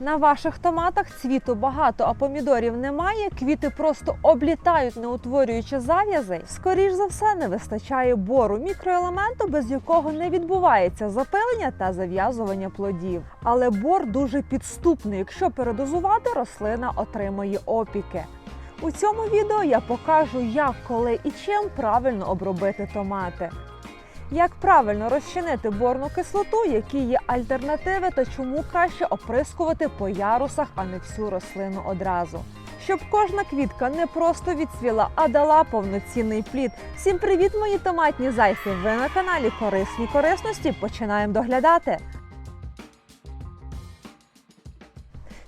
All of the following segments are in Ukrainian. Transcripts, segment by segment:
На ваших томатах цвіту багато, а помідорів немає. Квіти просто облітають, не утворюючи зав'язей. Скоріш за все, не вистачає бору мікроелементу, без якого не відбувається запилення та зав'язування плодів. Але бор дуже підступний. Якщо передозувати, рослина отримає опіки. У цьому відео я покажу, як, коли і чим правильно обробити томати. Як правильно розчинити борну кислоту, які є альтернативи та чому краще оприскувати по ярусах, а не всю рослину одразу. Щоб кожна квітка не просто відцвіла, а дала повноцінний плід. Всім привіт, мої томатні зайці! Ви на каналі Корисні корисності. Починаємо доглядати.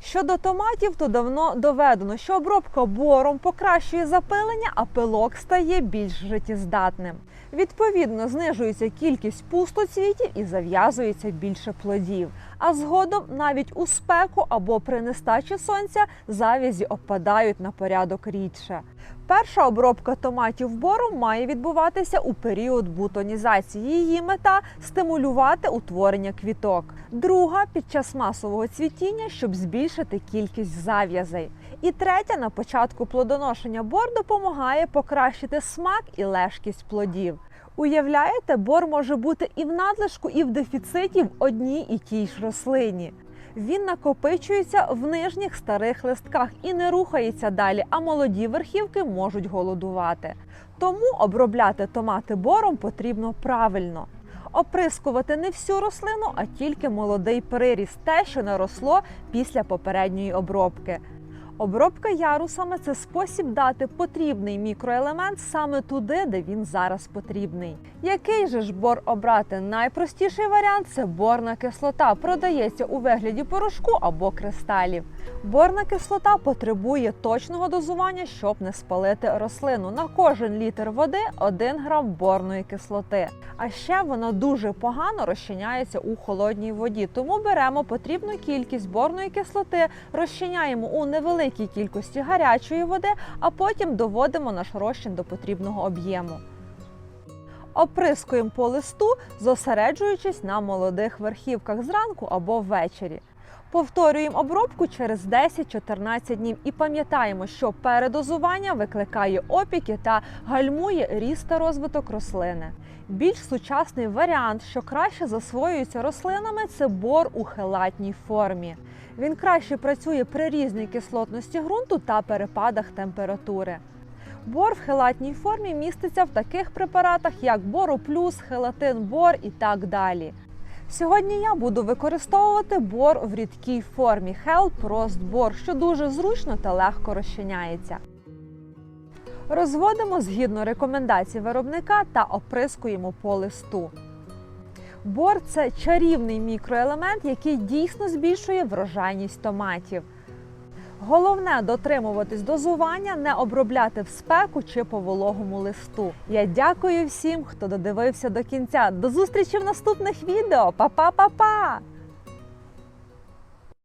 Щодо томатів, то давно доведено, що обробка бором покращує запилення, а пилок стає більш життєздатним. Відповідно, знижується кількість пустоцвітів і зав'язується більше плодів. А згодом навіть у спеку або при нестачі сонця завязі опадають на порядок рідше. Перша обробка томатів бором має відбуватися у період бутонізації. Її мета стимулювати утворення квіток. Друга під час масового цвітіння, щоб збільшити кількість зав'язей. І третя на початку плодоношення бор допомагає покращити смак і лежкість плодів. Уявляєте, бор може бути і в надлишку, і в дефіциті в одній і тій ж рослині. Він накопичується в нижніх старих листках і не рухається далі, а молоді верхівки можуть голодувати. Тому обробляти томати бором потрібно правильно. Оприскувати не всю рослину, а тільки молодий приріст, те, що наросло після попередньої обробки. Обробка ярусами це спосіб дати потрібний мікроелемент саме туди, де він зараз потрібний. Який же ж бор обрати? Найпростіший варіант це борна кислота. Продається у вигляді порошку або кристалів. Борна кислота потребує точного дозування, щоб не спалити рослину. На кожен літр води 1 грам борної кислоти. А ще вона дуже погано розчиняється у холодній воді, тому беремо потрібну кількість борної кислоти, розчиняємо у невеликій кількості гарячої води, а потім доводимо наш розчин до потрібного об'єму. Оприскуємо по листу, зосереджуючись на молодих верхівках зранку або ввечері. Повторюємо обробку через 10-14 днів і пам'ятаємо, що передозування викликає опіки та гальмує ріст та розвиток рослини. Більш сучасний варіант, що краще засвоюється рослинами, це бор у хелатній формі. Він краще працює при різній кислотності ґрунту та перепадах температури. Бор в хелатній формі міститься в таких препаратах, як Бороплюс, Хелатин Бор і так далі. Сьогодні я буду використовувати бор в рідкій формі Help Rost Бор, що дуже зручно та легко розчиняється. Розводимо згідно рекомендацій виробника та оприскуємо по листу. Бор це чарівний мікроелемент, який дійсно збільшує врожайність томатів. Головне дотримуватись дозування, не обробляти в спеку чи по вологому листу. Я дякую всім, хто додивився до кінця. До зустрічі в наступних відео. Па-па-па-па!